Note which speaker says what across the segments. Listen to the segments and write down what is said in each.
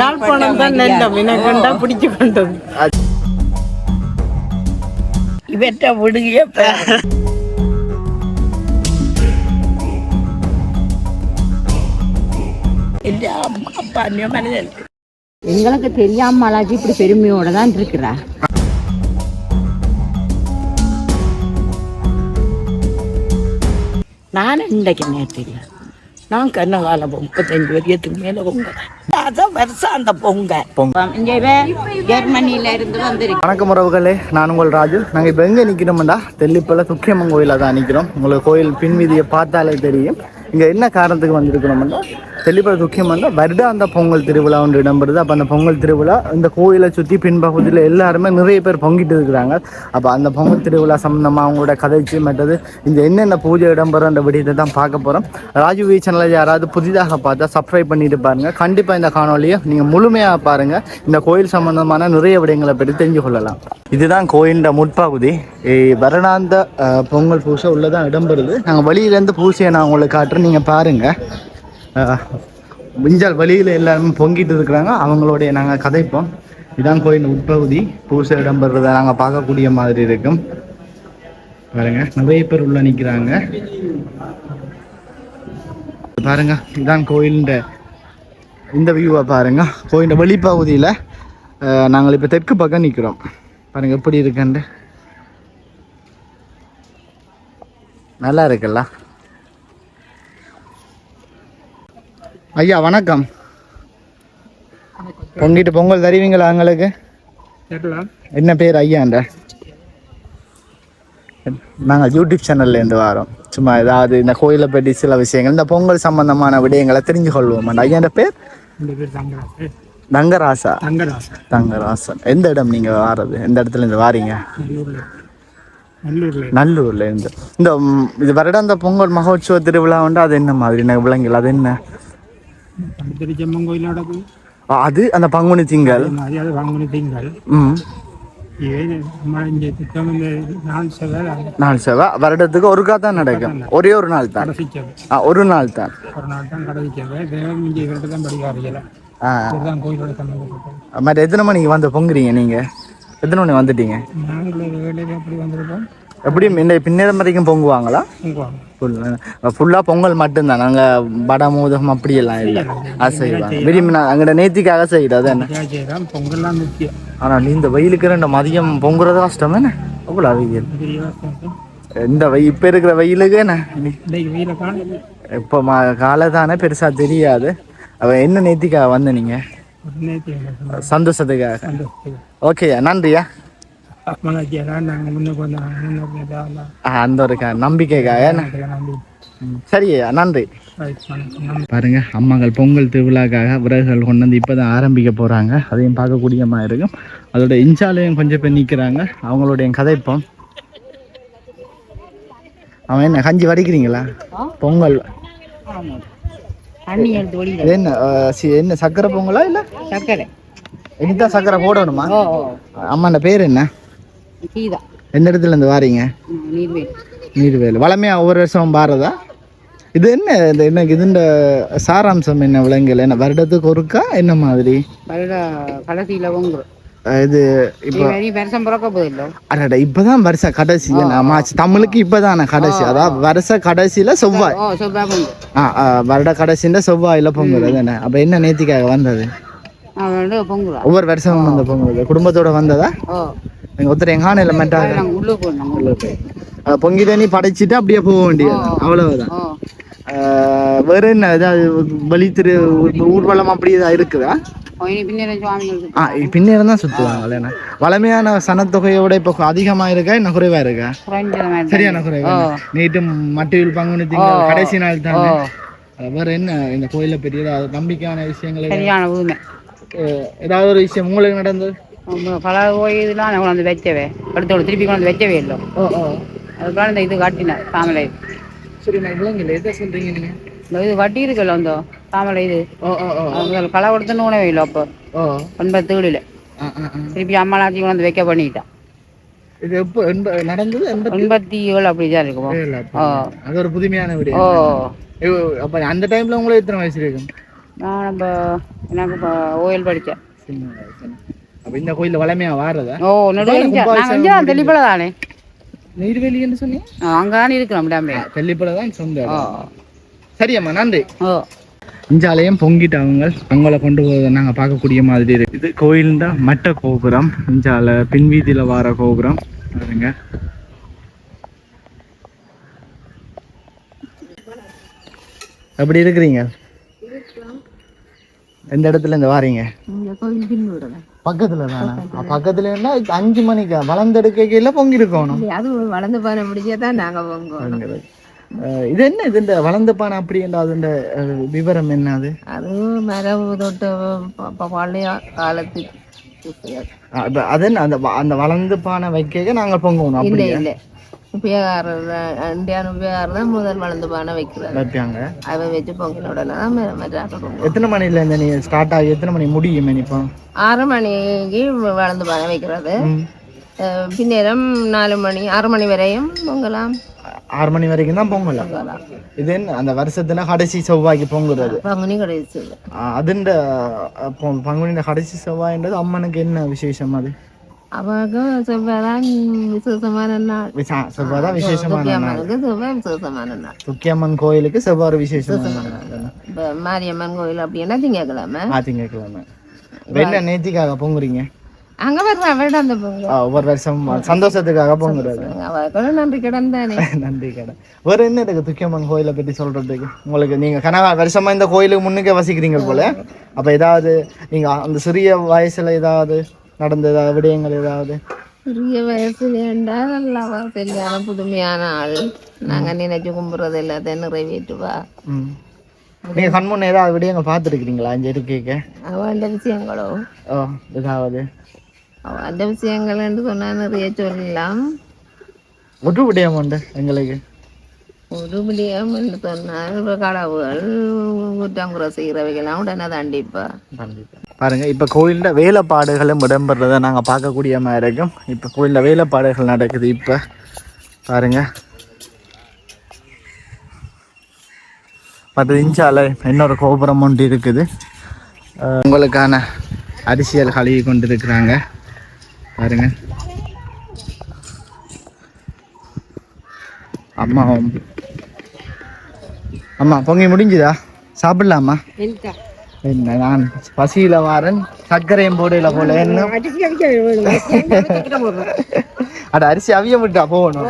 Speaker 1: யாழ்ப்பாணம் தான் நெல்லம் எனக்கண்டா பிடிச்சு கொண்டது.
Speaker 2: இவற்ற விடுகிய மனிதன்
Speaker 3: எங்களுக்கு தெரியாம அழாச்சி இப்படி பெருமையோட தான் இருக்கிறா.
Speaker 2: நான் இன்றைக்கு நேற்று நான் கண்ண காலம் முப்பத்தஞ்சு வரியத்துக்கு மேலே பொங்க. அதான் வருஷம் அந்த பொங்க.
Speaker 3: ஜெர்மனில இருந்து வந்திருக்கு.
Speaker 4: வணக்கம் உறவுகளே நான் உங்கள் ராஜு. நாங்கள் இப்போ எங்கே நிற்கிறோம்டா தெல்லிப்பல துக்கியம்மன் கோயிலில் தான் நிற்கிறோம் உங்களுக்கு கோயில் பின்வீதியை பார்த்தாலே தெரியும். இங்கே என்ன காரணத்துக்கு வந்திருக்கிறோம்னா தெல்லிப்பல துக்கியம்மன் வருடாந்த பொங்கல் திருவிழா ஒன்று இடம்பெறுது. அப்போ அந்த பொங்கல் திருவிழா இந்த கோயிலை சுற்றி பின்பகுதியில் எல்லாருமே நிறைய பேர் பொங்கிட்டு இருக்கிறாங்க. அப்போ அந்த பொங்கல் திருவிழா சம்மந்தமாக அவங்களோட கதைச்சு மற்றது இந்த என்னென்ன பூஜை இடம்பெறும் அந்த விடயத்தை தான் பார்க்க போகிறோம் ராஜு சேனலில் யாராவது புதிதாக பார்த்தா சப்ஸ்கிரைப் பண்ணிட்டு பாருங்கள் கண்டிப்பாக இந்த காணொலியை நீங்கள் முழுமையாக பாருங்கள் இந்த கோயில் சம்மந்தமான நிறைய விடயங்களை பற்றி தெரிஞ்சு கொள்ளலாம். இதுதான் கோயிலின் முற்பகுதி. வருடாந்த பொங்கல் பூசை உள்ளதான் இடம்பெறுது. நாங்கள் வெளியிலேருந்து பூசையை நான் உங்களுக்கு காட்டுறேன். நீங்கள் பாருங்கள் விஞ்சால் வழியில் எல்லாருமே பொங்கிட்டு இருக்கிறாங்க. அவங்களுடைய நாங்கள் கதைப்போம். இதான் கோயில் உட்பகுதி. பூசை இடம்பெறதை நாங்கள் பார்க்கக்கூடிய மாதிரி இருக்கும். பாருங்க நிறைய பேர் உள்ள நிற்கிறாங்க பாருங்க இதான் கோயிலின் இந்த வியூவை பாருங்க. கோயிலின் வெளிப்பகுதியில் நாங்கள் இப்போ தெற்கு பக்கம் நிற்கிறோம் பாருங்க எப்படி இருக்குன்ட்டு. நல்லா இருக்குல்ல? ஐயா வணக்கம். பொங்கிட்டு பொங்கல் தருவீங்களா எங்களுக்கு? என்ன பேர் ஐயாண்ட நாங்கள் யூடியூப் சேனல்ல இருந்து வரோம். சும்மா ஏதாவது இந்த கோயிலை பற்றி சில விஷயங்கள் இந்த பொங்கல் சம்பந்தமான விடயங்களை தெரிஞ்சு கொள்வோம் ஐயாண்ட பேர்? தங்கராசா. தங்கராசன். எந்த இடம் நீங்க வாரது? எந்த இடத்துல இருந்து வாரீங்க? நல்லூர்ல. இருந்து. இந்த இது வருடாந்த பொங்கல் மகோத்சவ திருவிழா உண்டு. அது என்ன மாதிரி? எனக்கு விளங்கல. அது என்ன?
Speaker 5: கோயில் நடக்கும்
Speaker 4: அது அந்த பங்குனி திங்கள்
Speaker 5: அது வாங்கணும் திங்கள் நாள் செவ்வாய்
Speaker 4: வருடத்துக்கு ஒருக்கா தான் நடக்கும் ஒரே ஒரு நாள் தான் ஒரு நாள் தான் மற்ற எத்தனை மணிக்கு வந்து பொங்குறீங்க நீங்க எத்தனை மணி வந்துட்டீங்க
Speaker 5: எப்படி
Speaker 4: எப்படியும் இந்த பின்னேரம் வரைக்கும் பொங்குவாங்களா
Speaker 5: பொங்குவாங்க
Speaker 4: ஃபுல்லாக பொங்கல் மட்டும்தான். நாங்கள் வடை மோதகம் அப்படியெல்லாம் இல்லை. அது செய்வாங்க விரும்பி நான் அங்கிட்ட நேத்திக்காக செய்யுது. என்ன?
Speaker 5: செய்யலாம் பொங்கல்லாம் முக்கியம்.
Speaker 4: ஆனால் இந்த வெயிலுக்கு ரெண்டு மதியம் பொங்குறது கஷ்டம் என்ன? அவ்வளோ வெயில் இந்த வெயில் இப்போ இருக்கிற வெயிலுக்கு என்ன? இப்போ மா காலை தானே பெருசாக தெரியாது. அவ என்ன நேத்திக்காக வந்த நீங்கள் சந்தோஷத்துக்காக.
Speaker 5: சந்தோஷத்துக்கு
Speaker 4: ஓகேயா நன்றியா? அந்த ஒரு நம்பிக்கைக்காக சரியா நன்றி. பாருங்க அம்மாக்கள் பொங்கல் திருவிழாக்காக விறகுகள் கொண்டு வந்து இப்போ தான் ஆரம்பிக்க போகிறாங்க அதையும் பார்க்கக்கூடிய மாதிரி இருக்கும். அதோட இன்சாலையும் கொஞ்சம் பேர் நிற்கிறாங்க அவங்களுடைய கதைப்போம். அவன் என்ன கஞ்சி வடிக்கிறீங்களா? பொங்கல். என்ன என்ன சக்கரை பொங்கலா இல்லை?
Speaker 3: சர்க்கரை
Speaker 4: இனிதான் சக்கரை போடணுமா? அம்மாண்ட பேர் என்ன? எந்த இடத்துல இருந்து வாரீங்க
Speaker 3: நீர்வேல்.
Speaker 4: நீர்வேல். வளமையாக ஒவ்வொரு வருஷம் பாரதா இது என்ன இந்த என்ன இதுண்ட சாராம்சம் என்ன விலங்குகள்? என்ன வருடத்துக்கு ஒருக்கா? என்ன மாதிரி?
Speaker 3: வருட கடைசியில
Speaker 4: இது இப்போ
Speaker 3: நீ வருஷம் பிறக்க போதில்லை.
Speaker 4: அடடா இப்பதான் வருஷம் கடைசி. ஆமா தமிழுக்கு இப்பதானே கடைசி? அதாவது வருஷ கடைசியில செவ்வாய். ஆ வருட கடைசின்ற செவ்வாயில பொங்குறது என்ன அப்ப என்ன நேத்திக்காக வந்தது? ஒவ்வொரு வருஷமும் வந்த பொங்கல். குடும்பத்தோட வந்ததா?
Speaker 3: ஓ
Speaker 4: எங்க ஒருத்தர் எங்கான
Speaker 3: உள்ளுக்கு போனோம் உள்ளுக்கு
Speaker 4: அஹ் பொங்கி தண்ணி படைச்சிட்டு அப்படியே போக வேண்டியது. அவ்வளவுதான். வேற என்ன ஏதாவது வழி திரு ஊர்வலம் அப்படி ஏதாவது இருக்குதா? பின்னேரம் தான் சுத்துவாங்க. வளமையான சனத்தொகையோட இப்போ அதிகமா இருக்கா என்ன குறைவா இருக்கா? சரியான குறைவா நேற்று மட்டில் பங்குனி கடைசி நாள் தானே? வேற என்ன இந்த கோயில்ல பெரிய நம்பிக்கையான விஷயங்கள் ஏதாவது ஒரு விஷயம் உங்களுக்கு நடந்தது?
Speaker 3: பல கோயிலாம் நான் கொண்டு வச்சவே அடுத்தோட திருப்பி கொண்டு வச்சவே இல்லை.
Speaker 4: ஓ ஓ.
Speaker 3: அதுக்காக இந்த இது காட்டினேன் தாமரை
Speaker 4: சரி நான் விளங்கல எதை சொல்றீங்க நீங்க.
Speaker 3: இந்த இது வட்டி இருக்குல்ல அந்த தாமரை இது.
Speaker 4: ஓ ஓ ஓ.
Speaker 3: களை கொடுத்துன்னு உணவே இல்லை அப்போ.
Speaker 4: ஓ.
Speaker 3: ஒன்பது
Speaker 4: ஆ.
Speaker 3: திருப்பி அம்மாலாத்தையும் கொண்டு வந்து வைக்க பண்ணிட்டான்.
Speaker 4: இது எப்போ நடந்தது எண்பத்தி
Speaker 3: ஏழு அப்படிதான் இருக்குமோ. ஓ.
Speaker 4: அது ஒரு புதுமையான
Speaker 3: ஓ.
Speaker 4: விடயம் ஐயோ, அப்ப அந்த டைம்ல உங்களுக்கு எத்தனை வயசு இருக்கும்?
Speaker 3: நான் இப்போ எனக்கு ஓயில் படித்தேன்.
Speaker 4: அப்ப இந்த கோயில்ல வளமையா வாரதா
Speaker 3: ஓ இங்கே தெளிப்பல தானே
Speaker 4: நீர்வேலின்னு சொன்னீங்க
Speaker 3: அங்கே தானே இருக்கிறோம் டேம்பே
Speaker 4: தெல்லிப்பட தான் சொந்த சரியம்மா நன்றி
Speaker 3: ஓ
Speaker 4: இஞ்சாலயம் பொங்கிட்டு அவங்க அவங்கள கொண்டு போவதை நாங்கள் பார்க்கக்கூடிய மாதிரி இருக்கு இது கோயில் தான் மட்ட கோபுரம் இஞ்சால பின்வீதியில் வர கோபுரம் பாருங்க எப்படி இருக்கிறீங்க எந்த இடத்துல இருந்து வாரீங்க பக்கத்துல தானே? பக்கத்துல இருந்தா அஞ்சு மணிக்கு? வளர்ந்தெடுக்கையில பொங்கி இருக்கணும்
Speaker 1: அது வளர்ந்து பானை முடிச்சா தான் நாங்க போங்க
Speaker 4: பொங்குறது. அஹ் இது என்ன இது இந்த வளர்ந்த பானை அதுன்ற அஹ், விவரம் என்ன அது?
Speaker 1: அது மரபு தொட்டு பழைய காலத்து
Speaker 4: அது என்ன அந்த அந்த வளர்ந்த பானை வைக்க நாங்க பொங்குவோம் அப்படி
Speaker 1: இல்ல. இந்தியான உபயோகாரர் தான் முதல் வளர்ந்து பானை வைக்கிறார்
Speaker 4: வைப்பாங்க.
Speaker 1: அவன் வச்சு பொங்கல் பொங்கல்.
Speaker 4: எத்தனை மணில இருந்து நீ ஸ்டார்ட் ஆகி எத்தனை மணி முடியும் இப்போ?
Speaker 1: ஆறு மணிக்கு வளர்ந்து பானை வைக்கிறது. பின்னேரம் நாலு மணி ஆறு மணி வரையும் பொங்கலாம்.
Speaker 4: ஆறு மணி வரைக்கும் தான் பொங்கலாம். இது அந்த வருஷத்துல கடைசி செவ்வாய்க்கு பொங்குறது?
Speaker 1: பங்குனி கடைசி.
Speaker 4: அதுண்ட பங்குனிஇந்த கடைசி செவ்வாய்ன்றது அம்மனுக்கு என்ன விசேஷம் அது?
Speaker 1: அவனுக்கு செவ்வாய் தான் விசேஷமான நாள்
Speaker 4: விசா- செவ்வாய் தான் விசேஷமான நாள்
Speaker 1: செவ்வாய் விசேஷமான நாள்
Speaker 4: துக்கியம்மன் கோயிலுக்கு செவ்வாறு விசேஷமான நாள்
Speaker 1: மாரியம்மன் கோயில் அப்படின்னா திங்கக்கிழமை
Speaker 4: திங்கக்கிழமை வெள்ள நேத்திக்காக பொங்குறீங்க
Speaker 1: அங்க வர்ற அவட அந்த பொங்கல்
Speaker 4: ஒவ்வொரு வருஷம் சந்தோஷத்துக்காக பொங்குறது
Speaker 1: நன்றி கடன் தானே
Speaker 4: நன்றி கடை வேற என்ன இருக்கு துக்கியம்மன் கோயிலை பற்றி சொல்றதுக்கு உங்களுக்கு நீங்க கனகா வருஷமா இந்த கோயிலுக்கு முன்னுக்கே வசிக்கிறீங்க போல அப்ப ஏதாவது நீங்க அந்த சிறிய வயசுல ஏதாவது நடந்த ஏதாவது விடயங்கள் ஏதாவது?
Speaker 1: பெரிய வயசுல என்றால் நல்லவா சரியான புதுமையான ஆள். நாங்க நினைச்சு கும்பிடுறது எல்லாத்தையும் நிறைவேற்றுவா.
Speaker 4: நீங்க கண்முன்ன ஏதாவது விடயங்கள் பார்த்துருக்கிறீங்களா? அஞ்சு இருக்கீங்க
Speaker 1: அவன் விஷயங்களோ?
Speaker 4: ஓ ஏதாவது?
Speaker 1: அந்த விஷயங்கள் என்று சொன்னா நிறைய சொல்லலாம்.
Speaker 4: ஒரு விடயம் உண்டு எங்களுக்கு.
Speaker 1: ஒரு விடயம் கடவுள் குற்றங்குறை செய்கிறவைகள்லாம் உடனே தண்டிப்பா
Speaker 4: பாருங்க இப்ப கோயில்ல வேலைப்பாடுகளும் இடம்பெறதை நாங்க பார்க்கக்கூடிய மாதிரி இருக்கும் இப்ப கோயில்ல வேலைப்பாடுகள் நடக்குது இப்ப பாருங்க பத்து இன்ச்சால இன்னொரு கோபுரம் ஒன்று இருக்குது உங்களுக்கான அரிசியல் கழுவி கொண்டு இருக்கிறாங்க பாருங்க அம்மா அம்மா பொங்கி முடிஞ்சுதா? சாப்பிடலாமா? என்ன நான் பசியில வாரன் சர்க்கரையும் போடையில போல என்ன? அட அரிசி அவிய விட்டா போகணும்.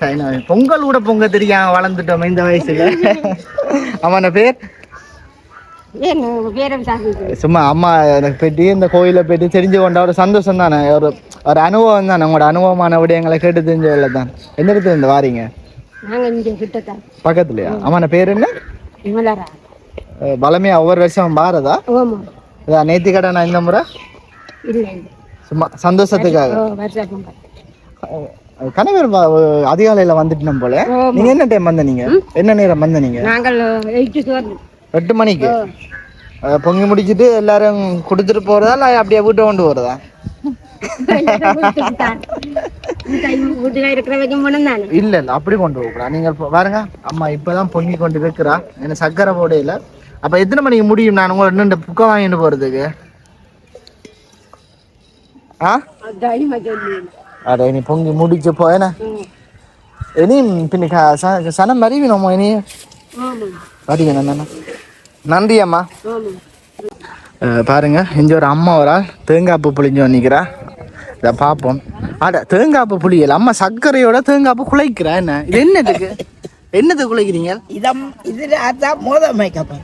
Speaker 4: சரி, பொங்கல் கூட பொங்க தெரியாம வளர்ந்துட்டோம் இந்த வயசுல. அவன பேர்? சும்மா அம்மா எனக்கு பெட்டி இந்த கோயிலை பெட்டி தெரிஞ்சு கொண்ட ஒரு சந்தோஷம் தானே ஒரு ஒரு அனுபவம் தானே. உங்களோட அனுபவமான விடயங்களை கேட்டு தெரிஞ்சதில்ல தான். எந்த இடத்துல இருந்து வாரீங்க? பக்கத்துலயா? அவன பேர் என்ன? பலமையா ஒவ்வொரு வருஷம் பாரதா? இதா நேத்தி கடை நான் இந்த முறை? சும்மா சந்தோஷத்துக்காக. கணவர் அதிகாலையில வந்துட்டோம் போல. நீங்க என்ன டைம் வந்த நீங்க என்ன நேரம் வந்த நீங்க
Speaker 3: நாங்கள்
Speaker 4: எட்டு மணிக்கு? பொங்கி முடிச்சிட்டு எல்லாரும் கொடுத்துட்டு போறதா இல்ல அப்படியே வீட்டை கொண்டு போறதா? இல்ல இல்ல அப்படி கொண்டு போகலாம் நீங்க பாருங்க அம்மா இப்பதான் பொங்கி கொண்டு இருக்கிறா என்ன சக்கரை போடையில அப்ப எத்தனை மணிக்கு முடியும் நான் உங்களை ரெண்டு புக்கை வாங்கிட்டு போறதுக்கு ஆ அட இனி பொங்கி முடிச்சு போயன இனி பின்ன ச- சனம் மறிவினோமோ இனி வருவீங்க நன்றி அம்மா பாருங்க இங்க ஒரு அம்மா ஒரு ஆள் தேங்காய்ப்பு புளிஞ்சு நிற்கிறா இதை பார்ப்போம். அட தேங்காய்ப்பு புளியல. அம்மா சர்க்கரையோட தேங்காய்ப்பு குலைக்கிறா என்ன? இது என்னதுக்கு? என்னது குலைக்கிறீங்க?
Speaker 2: இதம் இதுல அதான் மோத மேக்கப்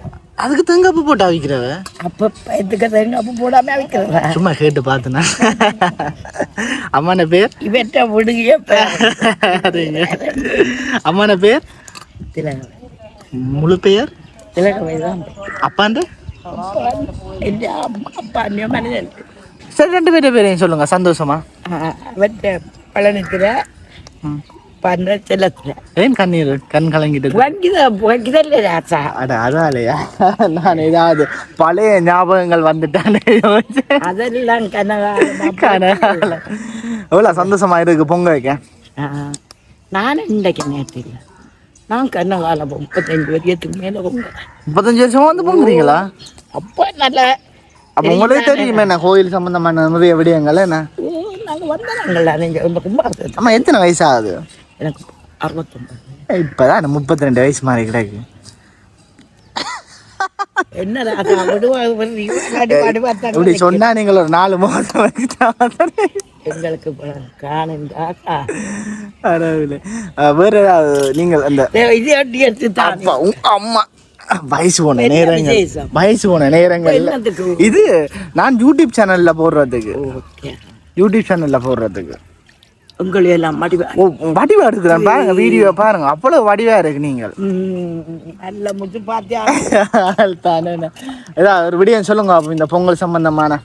Speaker 4: அதுக்கு தேங்காய்ப்பு போட்டு அவிக்கிறவ?
Speaker 2: அப்ப இதுக்கு தேங்காய் போடாம வைக்கிறதா
Speaker 4: சும்மா கேட்டு பார்த்தனா? அம்மான பேர்?
Speaker 2: இவற்ற விடுகிய.
Speaker 4: அம்மான பேர்? முழு பெயர்?
Speaker 2: திலகம் தான்
Speaker 4: அப்பாண்டு.
Speaker 2: அப்பா மனிதன்
Speaker 4: சரி ரெண்டு பேரும் பேரையும் சொல்லுங்க சந்தோஷமா?
Speaker 2: பழனித்துல பண்ற செல்லத்துல
Speaker 4: ஏன் கண்ணீர் கண் அட அதாலையா? நான் ஏதாவது பழைய ஞாபகங்கள் வந்துட்டானே.
Speaker 2: அதெல்லாம் கனகா
Speaker 4: கனகால. எவ்வளவு சந்தோஷமா இருக்கு பொங்க வைக்க.
Speaker 2: நான் இன்றைக்கு நேற்று இல்லை நான் கண்ண காலம் முப்பத்தஞ்சு வருஷத்துக்கு மேல பொங்குறேன்
Speaker 4: முப்பத்தஞ்சு வருஷமா வந்து பொங்குறீங்களா?
Speaker 2: அப்ப நல்ல
Speaker 4: அப்ப உங்களுக்கு தெரியுமே என்ன? கோயில் சம்பந்தமான நிறைய விடயங்கள் என்ன?
Speaker 2: நாங்கள் வந்தாங்களா நீங்கள் இந்த கும்பாசத்து
Speaker 4: அம்மா எத்தனை வயசு ஆகுது
Speaker 2: எனக்கு அறுபத்தொம்பது.
Speaker 4: இப்பதான் முப்பத்தி ரெண்டு வயசு மாதிரி கிடக்கு. இப்படி சொன்னா நீங்கள் ஒரு நாலு வரைக்கும்
Speaker 2: எங்களுக்கு
Speaker 4: வேற ஏதாவது நீங்கள் அந்த
Speaker 2: இது அடி எடுத்து
Speaker 4: அம்மா. வயசு போன நேரங்கள். வயசு போன நேரங்கள்? இது நான் யூடியூப் சேனல்ல போடுறதுக்கு. யூடியூப் சேனல்ல போடுறதுக்கு.
Speaker 2: உங்களை எல்லாம் மடிவா
Speaker 4: ஓ வடிவா எடுக்கிறேன். பாருங்க வீடியோ பாருங்க. அவ்வளவு வடிவா இருக்கு நீங்கள்.
Speaker 2: நல்ல முச்சு பார்த்தியா
Speaker 4: தானே ஏதாவது ஒரு விடியம் சொல்லுங்க அப்ப இந்த பொங்கல் சம்பந்தமான.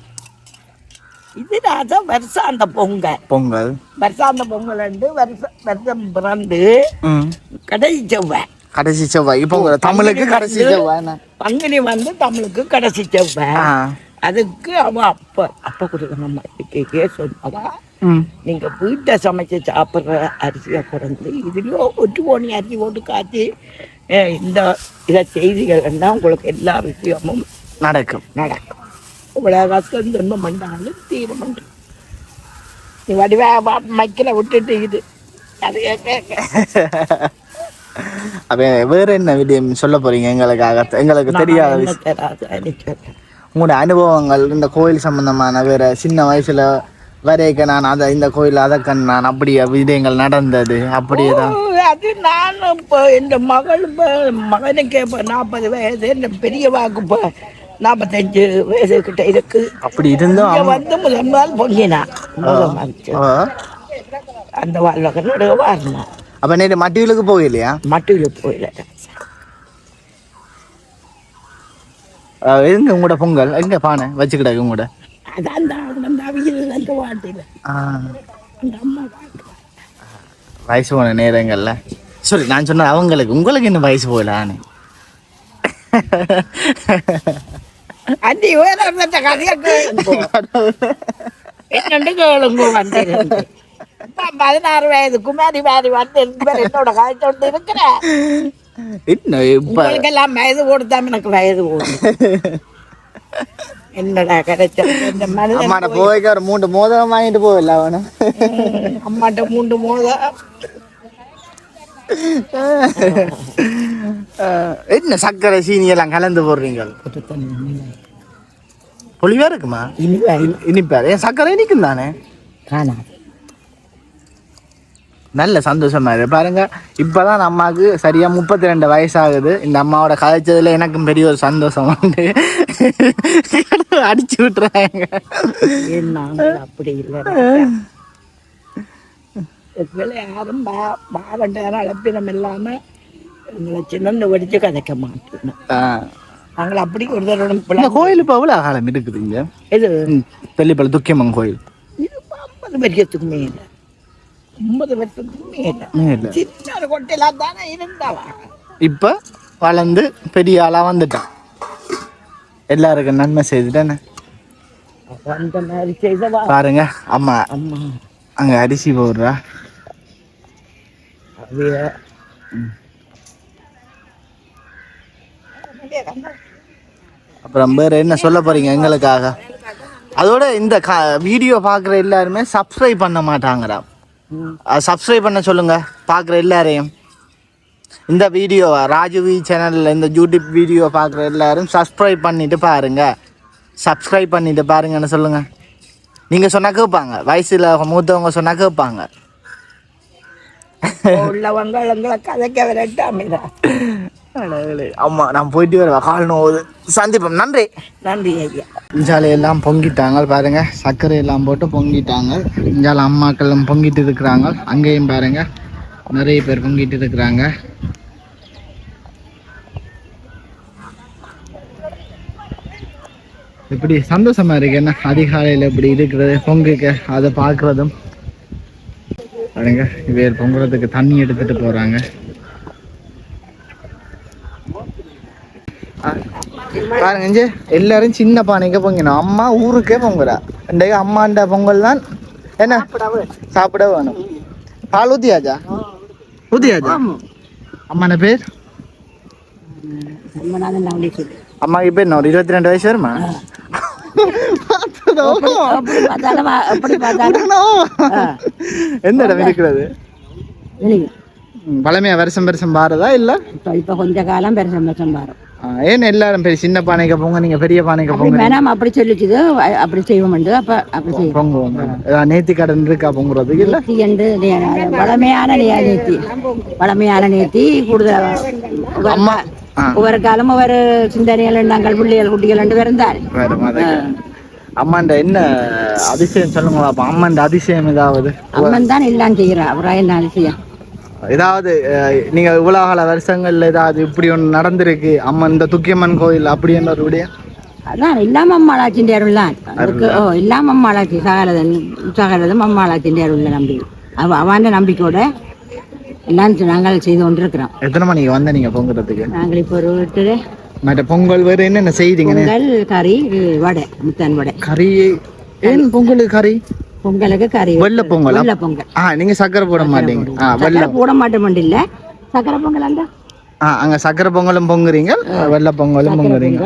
Speaker 2: இது ராசா வருஷம் அந்த பொங்கல்.
Speaker 4: பொங்கல்.
Speaker 2: வருஷாந்த பொங்கல் வந்து வருஷம் வருஷம் பிறந்து
Speaker 4: ம்.
Speaker 2: கடைசி செவ்வாய்.
Speaker 4: கடைசி செவ்வாய். இப்போ தமிழுக்கு கடைசி செவ்வாய்?
Speaker 2: பங்குனி வந்து தமிழுக்கு கடைசி செவ்வாய். அதுக்கு அவ அப்ப அப்ப கொடுக்க நம்ம. கேக்கே சொன்னதா
Speaker 4: ம்.
Speaker 2: நீங்க வீட்டை சமைச்சு சாப்பிட்ற அரிசியை பிறந்து இதுலயோ ஒட்டு போனி அரிசி போட்டு காய்ச்சி இந்த இதை செய்திகள் எல்லாம் உங்களுக்கு எல்லா விஷயமும்
Speaker 4: நடக்கும்.
Speaker 2: நடக்கும். இவ்வளோ கஷ்டம் துன்பம் பண்ணாலும் தீரும். நீ வடிவா மைக்கில் விட்டுட்டு இது அது கேட்க
Speaker 4: அப்ப வேற என்ன விடியம் சொல்ல போறீங்க? எங்களுக்காக எங்களுக்கு தெரியாத உங்களோட அனுபவங்கள் இந்த கோயில் சம்பந்தமான வேற சின்ன வயசுல வரைக்க நான் அதை இந்த கோயில் அதை கண் நான் அப்படி விடயங்கள் நடந்தது. அப்படியே தான்
Speaker 2: அது நான் இப்போ இந்த மகள் மகனுக்கு இப்போ நாற்பது வயசு இந்த பெரியவாக்கு இப்போ நாற்பத்தஞ்சு வயசு கிட்ட இருக்கு.
Speaker 4: அப்படி இருந்தும்
Speaker 2: வந்து முதல் நாள் பொங்கினா. அந்த வாழ்க்கை வரணும்.
Speaker 4: அப்ப நேற்று மட்டியலுக்கு போகலையா
Speaker 2: போயில
Speaker 4: அஹ் எங்க உங்களோட பொங்கல் எங்க பானை வச்சுக்கிடாது உங்களோட வயசு போன நேரங்கள்ல சரி நான் சொன்ன அவங்களுக்கு உங்களுக்கு என்ன வயசு போகலான்னு
Speaker 2: அண்டி வேற இப்ப பதினாறு வயது குமாரி மாதிரி வந்து இவர் என்னோட காய்ச்சோண்டு இருக்கிற
Speaker 4: என்ன
Speaker 2: உங்களுக்கெல்லாம் வயது கொடுத்தா எனக்கு வயது போடும் என்னடா மனிதன்
Speaker 4: அம்மாட்ட போய்க்க ஒரு மூன்று மோதிரம் வாங்கிட்டு போகல அவனு.
Speaker 2: அம்மாட்ட மூண்டு மோத
Speaker 4: அஹ் என்ன சர்க்கரை சீனி எல்லாம் கலந்து போடுறீங்க? புளிவா இருக்குமா இனிப்பா. ஏன் சர்க்கரை இனிக்கும் தானே?
Speaker 2: காணாது.
Speaker 4: நல்ல சந்தோஷமா இருக்கு. பாருங்க இப்பதான் அம்மாவுக்கு சரியா முப்பத்தி ரெண்டு வயசாகுது. இந்த அம்மாவோட கதைச்சதுல எனக்கும் பெரிய ஒரு சந்தோஷம் உண்டு. அடிச்சு விட்டுறாங்க.
Speaker 2: அப்படி இல்லை யாரும் பா பாவண்டார அழப்பினம் இல்லாம எங்களை சின்ன வடிச்சு கதைக்க மாட்டோம். நாங்கள் அப்படி ஒரு தடவை
Speaker 4: கோயில் இப்போ எவ்வளோ காலம் இருக்குது இங்க?
Speaker 2: இது
Speaker 4: ம், தெல்லிப்பள்ளி துக்கியம்மன் கோயில்.
Speaker 2: ஐம்பது வருஷத்துக்கு மேல. ஐம்பது வருஷத்துக்கு சின்ன ஒரு கொட்டையில தானே இருந்தாவா.
Speaker 4: இப்போ வளர்ந்து பெரிய ஆளா வந்துட்டான். எல்லாருக்கும் நன்மை செய்துட்டானே. பாருங்க அம்மா.
Speaker 2: அம்மா.
Speaker 4: அங்க அரிசி போடுறா. அப்புறம் வேற என்ன சொல்ல போறீங்க எங்களுக்காக? அதோட இந்த வீடியோ பார்க்குற எல்லாருமே சப்ஸ்கிரைப் பண்ண மாட்டாங்கடா. சப்ஸ்கிரைப் பண்ண சொல்லுங்க. பார்க்குற எல்லாரையும். இந்த வீடியோவை ராஜுவி சேனலில் இந்த யூடியூப் வீடியோ பார்க்குற எல்லாரும் சப்ஸ்கிரைப் பண்ணிட்டு பாருங்க. சப்ஸ்கிரைப் பண்ணிட்டு பாருங்கன்னு சொல்லுங்க. நீங்கள் சொன்னா கேட்பாங்க வயசில் மூத்தவங்க சொன்னா கேட்பாங்க
Speaker 2: உள்ளவங்க எங்களை கதைக்க விரட்டாமிடா
Speaker 4: ஆமா நான் போயிட்டு வருவேன் கால் நோவுது சந்திப்போம். நன்றி.
Speaker 2: நன்றி ஐயா.
Speaker 4: இஞ்சால எல்லாம் பொங்கிட்டாங்க பாருங்க. சர்க்கரை எல்லாம் போட்டு பொங்கிட்டாங்க. இஞ்சால அம்மாக்கள் பொங்கிட்டு இருக்கிறாங்க. அங்கேயும் பாருங்க. நிறைய பேர் பொங்கிட்டு இருக்கிறாங்க. இப்படி சந்தோஷமா இருக்கு என்ன? அதிகாலையில் இப்படி இருக்கிறது பொங்குக்க அதை பார்க்கறதும். பாருங்க இவர் பொங்குறதுக்கு தண்ணி எடுத்துட்டு போறாங்க. பாருங்க இங்க எல்லாரும் சின்ன பானைக்கு பொங்கினோம். அம்மா ஊருக்கே பொங்குறா. இன்றைக்கு அம்மாண்ட பொங்கல் தான். என்ன? சாப்பிட வேணும். பால் ஊத்தியாச்சா? ஊத்தியாச்சா? அம்மான பேர்? அம்மாக்கு என்ன ஒரு இருபத்தி ரெண்டு வயசு வருமா. எந்த இடம் இருக்கிறது பழமையா வருஷம் வருஷம் பாரதா இல்ல?
Speaker 6: இப்போ இப்போ கொஞ்ச காலம் பெருசம் பெருசம் வரும்
Speaker 4: ஆ, ஏன் எல்லாரும் பெரிய சின்ன பானைக்கு போங்க நீங்க பெரிய பானைக்கு போங்க?
Speaker 6: வேணாம் அப்படி சொல்லிச்சுது அப்படி செய்வோம் அப்ப அப்படி செய்வோம்.
Speaker 4: பொங்குவோம். நேர்த்தி கடன் இருக்கா பொங்குறதுக்கு இல்ல?
Speaker 6: நேர்த்தி என்று நே- வளமையான நே- நேர்த்தி. வளமையான நேர்த்தி கூடுதல்.
Speaker 4: அம்மா
Speaker 6: ஒவ்வொரு காலம் ஒவ்வொரு சிந்தனைகள் எண்ணங்கள் பிள்ளைகள் குட்டிகள் ரெண்டு
Speaker 4: மாதிரி அம்மாண்ட என்ன அதிசயம் சொல்லுங்க அப்ப அம்மாண்ட அதிசயம் ஏதாவது?
Speaker 6: அம்மன் தான் எல்லாம் செய்கிறா அப்புறம் என்ன அதிசயம்?
Speaker 4: ஏதாவது நீங்க இவ்வளோ கால வருஷங்கள்ல ஏதாவது இப்படி ஒன்று நடந்திருக்கு? அம்மன் இந்த துக்கியம்மன் கோயில் அப்படின்னு ஒரு விடயம்?
Speaker 6: அதான் இல்லாம அம்மாளாச்சின் அருள்தான் அதுக்கு ஓ இல்லாம அம்மாளாச்சி சகலதன் சகலதும் அம்மாளாச்சின் அருள் நம்பி. அவ அவன் நம்பிக்கையோட எல்லாம் நாங்கள் செய்து கொண்டிருக்கிறோம்.
Speaker 4: எத்தனை மணிக்கு வந்த நீங்க பொங்குறதுக்கு?
Speaker 6: நாங்கள் இப்போ ஒரு எட்டு
Speaker 4: மற்ற பொங்கல் வேறு என்னென்ன செய்தீங்க
Speaker 6: கறி வடை முத்தான் வடை.
Speaker 4: கறி ஏன் பொங்கல் கறி?
Speaker 6: பொங்கலுக்கு கறி
Speaker 4: வெள்ளை பொங்கலா?
Speaker 6: வெள்ளை பொங்கல்.
Speaker 4: ஆ நீங்க சக்கரை போட மாட்டீங்க. ஆ வெள்ளை
Speaker 6: போட மாட்டோம் இல்ல சக்கரை பொங்கல் அந்த?
Speaker 4: ஆ அங்க சக்கரை பொங்கலும் பொங்குறீங்க வெள்ளை பொங்கலும் பொங்குறீங்க.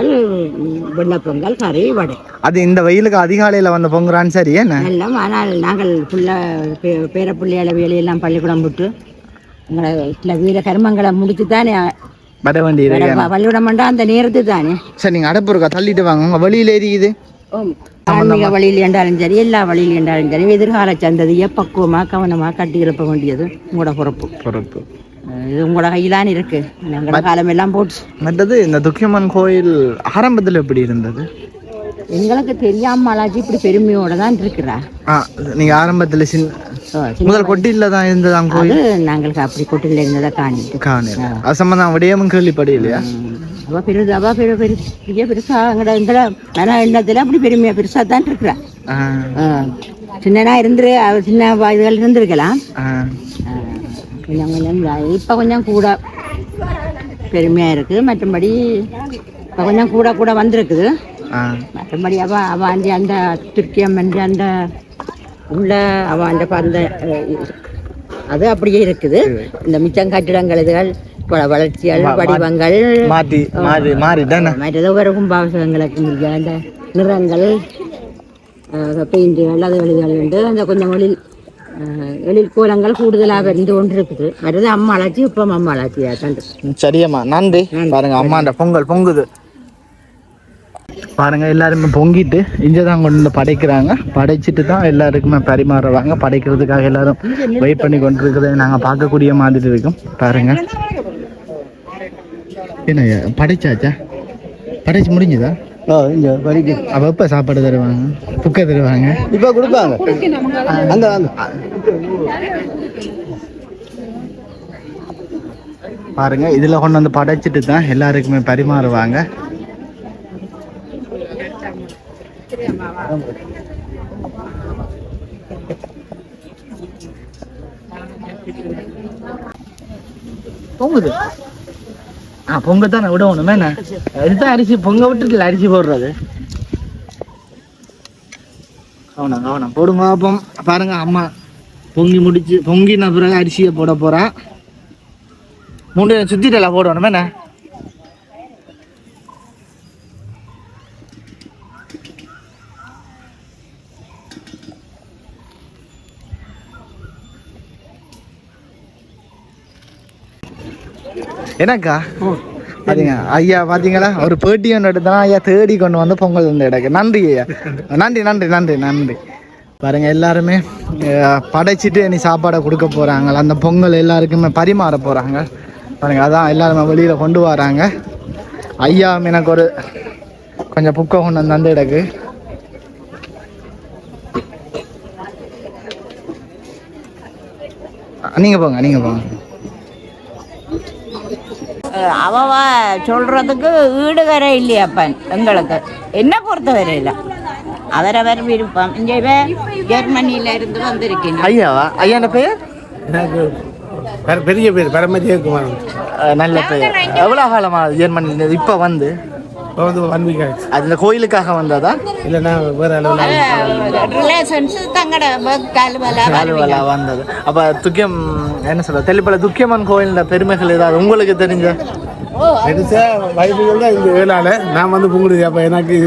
Speaker 6: வெள்ளை பொங்கல் கறி வடை.
Speaker 4: அது இந்த வெயிலுக்கு அதிகாலையில வந்து பொங்குறான்னு சரி என்ன?
Speaker 6: எல்லாம் ஆனால் நாங்கள் ஃபுல்லாக பேர பிள்ளையால வேலையெல்லாம் பள்ளிக்கூடம் விட்டு எங்களை சில வீர கர்மங்களை முடிச்சு தானே
Speaker 4: வர வேண்டியது
Speaker 6: பள்ளிக்கூடம் அந்த நேரத்து தானே.
Speaker 4: சரி நீங்க அடப்பு இருக்கா தள்ளிட்டு வாங்க உங்க வழியில எரியுது.
Speaker 6: ஆன்மீக வழியில் என்றாலும் சரி எல்லா வழியில் என்றாலும் சரி எதிர்கால சந்ததியை பக்குவமாக கவனமாக கட்டி எழுப்ப வேண்டியது உங்களோட பொறுப்பு.
Speaker 4: பொறுப்பு.
Speaker 6: இது உங்களோட கையிலான் இருக்கு. எங்களோட காலம் எல்லாம் போச்சு.
Speaker 4: மற்றது இந்த துக்கியம்மன் கோயில் ஆரம்பத்துல எப்படி இருந்தது?
Speaker 6: எங்களுக்கு தெரியாமலாச்சு இப்படி பெருமையோட தான் இருக்கிறா.
Speaker 4: நீங்க ஆரம்பத்துல சின்ன முதல் கொட்டில தான் இருந்ததாம் கோயில்?
Speaker 6: நாங்களுக்கு அப்படி கொட்டில் இருந்ததை காணி
Speaker 4: காணல அது சம்பந்தம் விடயமும் கேள்விப்படையிலையா
Speaker 6: அவ பெருது அவ பெரு பெரு பெரிய பெருசா எங்கட இந்த மன எண்ணத்துல அப்படி பெருமையா பெருசா தான் இருக்கிறா. சின்னனா இருந்து அவ சின்ன இதுகள் இருந்திருக்கலாம் கொஞ்சம் கொஞ்சம் இப்ப கொஞ்சம் கூட பெருமையா இருக்கு. மற்றபடி இப்ப கொஞ்சம் கூட கூட வந்திருக்குது. மற்றபடி அவ அவ அந்த அந்த துர்க்கியம் என்ற அந்த உள்ள அவ அந்த அந்த அது அப்படியே இருக்குது. இந்த மிச்சம் கட்டிடங்கள் இதுகள் பல வளர்ச்சிகள் வடிவங்கள்
Speaker 4: மாத்தி மாறி மாறிட்டானே
Speaker 6: மற்றது ஒரு கும்பாபிஷேகங்களுக்கு. அந்த நிறங்கள் பெயிண்டுகள் அது வெளிகள் உண்டு அந்த கொஞ்சம் அஹ், எழில் கோலங்கள் கூடுதலாக இருந்து கொண்டு இருக்குது மற்றது அம்மாளாச்சி இப்போ அம்மாளாச்சியா தண்டு
Speaker 4: சரியம்மா. நன்றி. பாருங்க அம்மாண்ட பொங்கல் பொங்குது. பாருங்க எல்லாருமே பொங்கிட்டு இங்கே தான் கொண்டு வந்து படைக்கிறாங்க. படைச்சிட்டு தான் எல்லாருக்குமே பரிமாறுவாங்க. படைக்கிறதுக்காக எல்லாரும் வெயிட் பண்ணி கொண்டு இருக்கிறத நாங்கள் பார்க்கக்கூடிய மாதிரி இருக்கும். பாருங்க. என்ன படைச்சாச்சா? படைச்சு முடிஞ்சுதா? அப்ப எப்ப சாப்பாடு தருவாங்க? புக்க தருவாங்க?
Speaker 7: இப்ப கொடுப்பாங்க. அங்க வாங்க
Speaker 4: பாருங்க இதுல கொண்டு வந்து படைச்சிட்டு தான் எல்லாருக்குமே பரிமாறுவாங்க. பொங்குது ஆ பொங்க தானே விடணும் என்ன? இதுதான் அரிசி பொங்க விட்டுட்டு அரிசி போடுறது. கவனம் கவனம். போடுங்க அப்போ பாருங்க அம்மா பொங்கி முடிச்சு பொங்கின பிறகு அரிசியை போட போறா. மூணு சுத்திட்டல போடணும் என்ன? என்னக்கா? பாத்தீங்க ஐயா பாத்தீங்களா? ஒரு பேட்டி ஒன்று எடுத்தா ஐயா தேடி கொண்டு வந்து பொங்கல் வந்து இடக்கு நன்றி ஐயா. நன்றி நன்றி நன்றி நன்றி. பாருங்க எல்லாருமே படைச்சிட்டு நீ சாப்பாடை கொடுக்க போறாங்க. அந்த பொங்கல் எல்லாருக்குமே பரிமாற போறாங்க. பாருங்க அதான் எல்லாருமே வெளியில கொண்டு வராங்க. ஐயா எனக்கு ஒரு கொஞ்சம் புக்கை கொண்டு வந்து அந்த இடக்கு நீங்க போங்க நீங்க போங்க.
Speaker 8: அவ சொல்றதுக்கு ஈடுகரை இல்லையாப்பன் எங்களுக்கு. என்ன பொறுத்த வரையில அவரவர் விருப்பம். இங்க ஜெர்மனியில இருந்து வந்திருக்கேன்
Speaker 4: ஐயாவா? ஐயா பெயர்
Speaker 5: பெரிய பேர் பரமஜெயக்குமார்
Speaker 4: அஹ் நல்ல பெயர் எவ்வளோ காலமா ஜெர்மனி இப்போ வந்து?
Speaker 5: வந்து ஒன் வீக் ஆயிடுச்சு.
Speaker 4: அது இந்த கோயிலுக்காக வந்ததா?
Speaker 5: இல்லைன்னா வேற அளவில்
Speaker 8: ரிலேஷன்ஸ் தங்கட
Speaker 4: வந்தது. அப்ப துக்கியம் என்ன சொல்ற தெளிப்பல துக்கியம்மன் கோயிலோட பெருமைகள் ஏதாவது உங்களுக்கு தெரிஞ்ச
Speaker 5: பெருசா வைப்புகள் தான் இந்த ஏழால நான் வந்து புங்குடுது அப்போ எனக்கு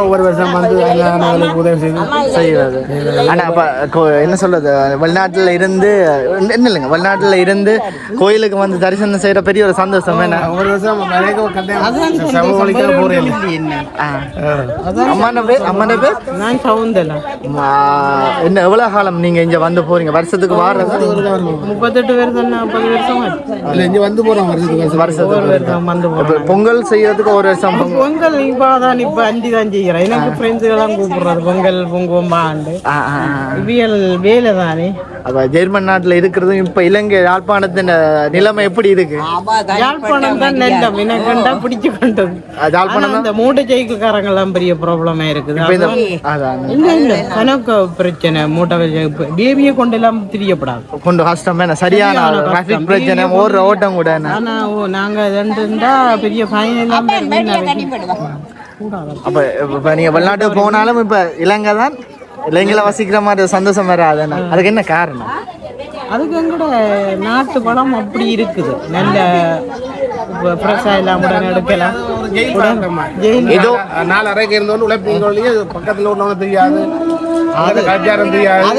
Speaker 5: ஒவ்வொரு வருஷம் வந்து உதவி செய்து
Speaker 4: அப்ப கோ- என்ன சொல்றது? வெளிநாட்டுல இருந்து என்ன இல்லைங்க வெளிநாட்டுல இருந்து கோயிலுக்கு வந்து தரிசனம் செய்யற பெரிய ஒரு சந்தோஷம் என்ன?
Speaker 5: ஒவ்வொரு வருஷம்
Speaker 4: அம்மான பேர் அம்மான பேர்?
Speaker 9: நான் சவுந்தலா.
Speaker 4: ஆ, என்ன எவ்வளவு காலம் நீங்க இங்க வந்து போறீங்க? வருஷத்துக்கு வாரதா?
Speaker 9: முப்பத்தெட்டு வருஷம் நாற்பது வருஷம்
Speaker 5: இங்கே வந்து போகிறோம் வருஷத்துக்கு வருஷம்.
Speaker 4: வருஷத்துக்கு
Speaker 9: வருஷம். வந்து
Speaker 4: செய்யறதுக்கு ஒரு வருஷம் பொங்கல்
Speaker 9: பொங்கல் இப்போ தான் இப்போ அஞ்சு தான் செய்கிறேன் எனக்கு ஃப்ரெண்ட்ஸுகளாம் கூப்பிடுறது பொங்கல் பொங்குவோம் பாண்டு
Speaker 4: ஆ, ஆ, ஆ.
Speaker 9: இவியல் வேலை தானே?
Speaker 4: அப்ப ஜெர்மன் நாட்டுல இருக்கிறதும் இப்ப இலங்கை யாழ்ப்பாணத்தின் நிலைமை எப்படி இருக்கு?
Speaker 9: யாழ்ப்பாணம் தான் நெல்லம் எனக்குண்டா பிடிச்சு கொண்டது
Speaker 4: யாழ்ப்பாணம்
Speaker 9: அந்த மூட்டை சைக்கிள்காரங்க எல்லாம் பெரிய ப்ராப்ளமா இருக்குது.
Speaker 4: இந்த
Speaker 9: இல்ல இல்ல கணக்கு பிரச்சனை மூட்டை பேபியை கொண்டு எல்லாம் தெரியப்படாது.
Speaker 4: கொண்டு கஷ்டம் என்ன சரியான பிரச்சனை. ஓடுற ஓட்டம் கூட
Speaker 9: ஆனா நாங்க ரெண்டு இருந்தா பெரிய ஃபைன் எல்லாம்
Speaker 4: அப்ப இப்ப நீங்க வெளிநாட்டுக்கு போனாலும் இப்ப இலங்கை தான்? இலங்கையில வசிக்கிற மாதிரி சந்தோஷம் வராது என்ன அதுக்கு என்ன காரணம்?
Speaker 9: அதுக்கு எங்கட நாட்டு பழம் அப்படி இருக்குது. நல்ல ஃப்ரெஷ்ஷாக எல்லாம் உடனே எடுக்கலாம்.
Speaker 4: ஏதோ
Speaker 5: நாலு அறைக்கு இருந்தோன்னு உழைப்பீங்க பக்கத்தில் உள்ளவங்க தெரியாது.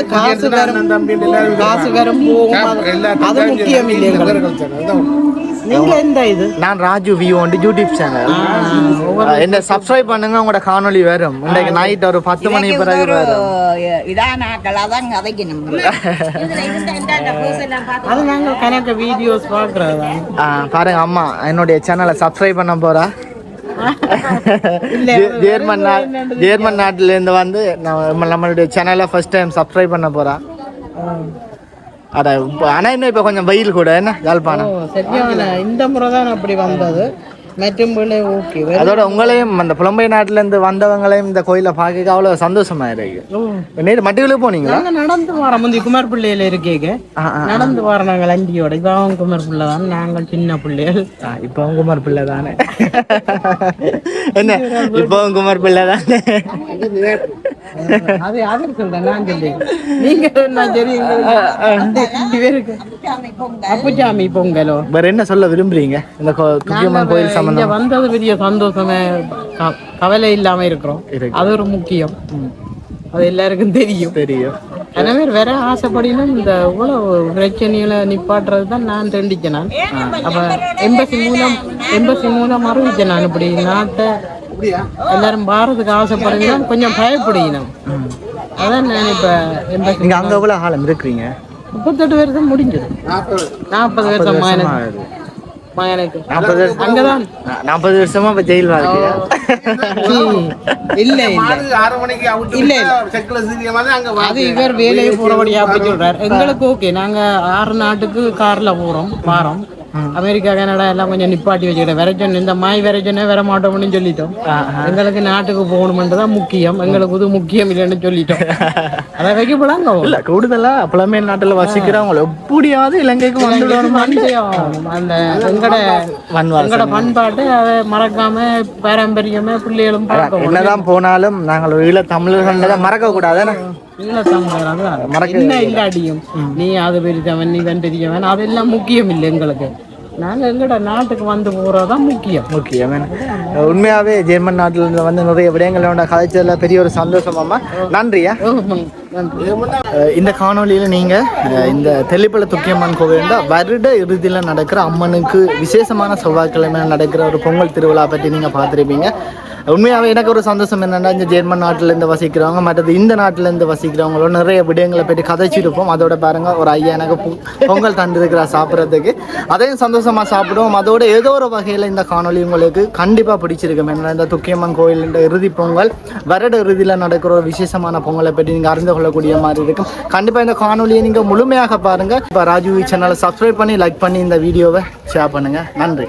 Speaker 9: காசு வரும்
Speaker 5: அண்ணன் தம்பின்னு எல்லாரும்
Speaker 9: காசு வரும் போகும். அது- முக்கியம் இல்லை. நீங்க எந்த இது.
Speaker 4: நான் ராஜு வியூ வந்து யூடியூப் சேனல் என்ன சப்ஸ்கிரைப் பண்ணுங்க உங்களோட காணொளி வரும். இன்னைக்கு நைட் ஒரு பத்து மணி பிறகு வரும்.
Speaker 8: இதான ஆக்களா தான் கதைக்கணும்.
Speaker 9: அது நாங்கள் கணக்கு வீடியோஸ் பார்க்குறது
Speaker 4: பாருங்க அம்மா என்னுடைய சேனலை சப்ஸ்கிரைப் பண்ண போறா. ஜேர்மன் ஜேர்மன் நாட்டுல இருந்து வந்து நம்ம நம்மளுடைய சேனலை ஃபர்ஸ்ட் டைம் சப்ஸ்கிரைப் பண்ண போறா. அட இப்ப- ஆனா இன்னும் இப்ப கொஞ்சம் வெயில் கூட என்ன? யாழ்ப்பாணம்.
Speaker 9: சரியான இந்த முறை தான் அப்படி வந்தது. மற்றும் பிள்ளை ஓகே
Speaker 4: அதோட உங்களையும் அந்த புலம்பை நாட்டுல இருந்து வந்தவங்களையும் இந்த கோயிலை பார்க்க அவ்வளவு சந்தோஷமா இருக்கு. நேற்று மட்டிகளுக்கு போனீங்களா?
Speaker 9: நாங்கள் நடந்து வரோம் முந்தி குமார் பிள்ளையில இருக்கேங்க. நடந்து வரோம் நாங்கள் அண்டியோட இப்போ அவன் குமார் பிள்ளை தான் நாங்கள் சின்ன பிள்ளைகள்.
Speaker 4: ஆ, இப்பவும் குமார் பிள்ளை தானே என்ன? இப்பவும் குமார் பிள்ளை தானே
Speaker 9: அது அது சொல்றேன் நான் சொல்லி நீங்க நான் சரி பேருக்கு அப்புச்சாமி பொங்கலோ
Speaker 4: வேற என்ன சொல்ல விரும்புறீங்க? இந்த துக்கியம்மன் கோயில் சம்பந்தம்?
Speaker 9: வந்தது பெரிய சந்தோஷமே. கவலை இல்லாம இருக்கிறோம்.
Speaker 4: இருக்கு.
Speaker 9: அது ஒரு முக்கியம். அது எல்லாருக்கும் தெரியும்.
Speaker 4: தெரியும்.
Speaker 9: எனவே வேற ஆசைப்படினும் இந்த இவ்வளவு பிரச்சனைகளை நிப்பாட்டுறது தான் நான் தெரிஞ்சிச்சேன் நான். அப்ப எம்பசி மூலம் எம்பசி மூலம் அறிவிச்சேன் நான் இப்படி நாட்டை எல்லாரும் பாரதுக்கு ஆசைப்படுறீங்கன்னா கொஞ்சம் பயப்படுகிறோம் அதான் நான் இப்ப எம்பசி
Speaker 4: நீங்க அங்க எவ்வளவு காலம் இருக்கிறீங்க?
Speaker 9: முப்பத்தெட்டு வருஷம் முடிஞ்சது. நாற்பது.
Speaker 4: ஆகுது.
Speaker 9: மகனுக்கு
Speaker 4: நாற்பது வருஷம்.
Speaker 9: அங்கதான்.
Speaker 4: நாற்பது வருஷமா இப்ப ஜெயில் வாழ்க்கையா
Speaker 9: இல்ல அது இவர் வேலையை போறபடியா அப்படி சொல்றாரு. எங்களுக்கு ஓகே. நாங்க ஆறு நாட்டுக்கு கார்ல போறோம் வாரோம். அமெரிக்கா கனடா எல்லாம் கொஞ்சம் நிப்பாட்டி வச்சுக்கிட்டோம் விரைச்சொன்னு இந்த மாய் விரைச்சொன்னே வர மாட்டோம்னு சொல்லிட்டோம். எங்களுக்கு நாட்டுக்கு போகணுமென்று தான் முக்கியம். எங்களுக்கு இது முக்கியம் இல்லைன்னு சொல்லிட்டோம். அதை வைக்க போலாங்க
Speaker 4: இல்ல கூடுதலா புலமே நாட்டுல வசிக்கிறவங்க எப்படியாவது இலங்கைக்கு வந்துடணும்
Speaker 9: அந்த எங்கட. எங்கட பண்பாட்டு அதை மறக்காம பாரம்பரியமே பிள்ளைகளும்
Speaker 4: என்னதான் போனாலும் நாங்கள் ஈழ தமிழர்கள் மறக்க கூடாது
Speaker 9: என்ன இல்லாட்டியும் நீ அது பெரியவன் நீ இவன் பெரியவன் அதெல்லாம் முக்கியம் இல்லை எங்களுக்கு. நாங்க எங்கட நாட்டுக்கு வந்து போறதுதான் முக்கியம்.
Speaker 4: முக்கியம். உண்மையாவே ஜெர்மன் நாட்டுல இருந்து வந்து நிறைய விடயங்களோட கதைச்சதுல பெரிய ஒரு சந்தோஷமாமா நன்றியா இந்த காணொளியில நீங்க அஹ் இந்த தெல்லிப்பள துக்கியம்மன் கோவில் வருட இறுதியில் நடக்கிற அம்மனுக்கு விசேஷமான செவ்வாய்க்கிழமை நடக்கிற ஒரு பொங்கல் திருவிழா பற்றி நீங்க பார்த்துருப்பீங்க. உண்மையாகவே எனக்கு ஒரு சந்தோஷம் என்னென்னா இந்த ஜெர்மன் நாட்டிலேருந்து வசிக்கிறவங்க மற்றது இந்த நாட்டிலேருந்து வசிக்கிறவங்களோட நிறைய விடயங்களை பற்றி கதைச்சிருப்போம். அதோட பாருங்கள் ஒரு ஐயா எனக்கு பொங்கல் தந்துருக்கிறா சாப்பிட்றதுக்கு. அதையும் சந்தோஷமாக சாப்பிடுவோம். அதோட ஏதோ ஒரு வகையில் இந்த காணொலி உங்களுக்கு கண்டிப்பாக பிடிச்சிருக்கும். என்னென்னா இந்த துக்கியம்மன் கோயில் இந்த இறுதி பொங்கல் வருட இறுதியில் நடக்கிற ஒரு விசேஷமான பொங்கலை பற்றி நீங்கள் அறிந்து கொள்ளக்கூடிய மாதிரி இருக்கும். கண்டிப்பாக இந்த காணொலியை நீங்கள் முழுமையாக பாருங்க. இப்போ ராஜு சேனலை சப்ஸ்கிரைப் பண்ணி லைக் பண்ணி இந்த வீடியோவை ஷேர் பண்ணுங்கள் நன்றி.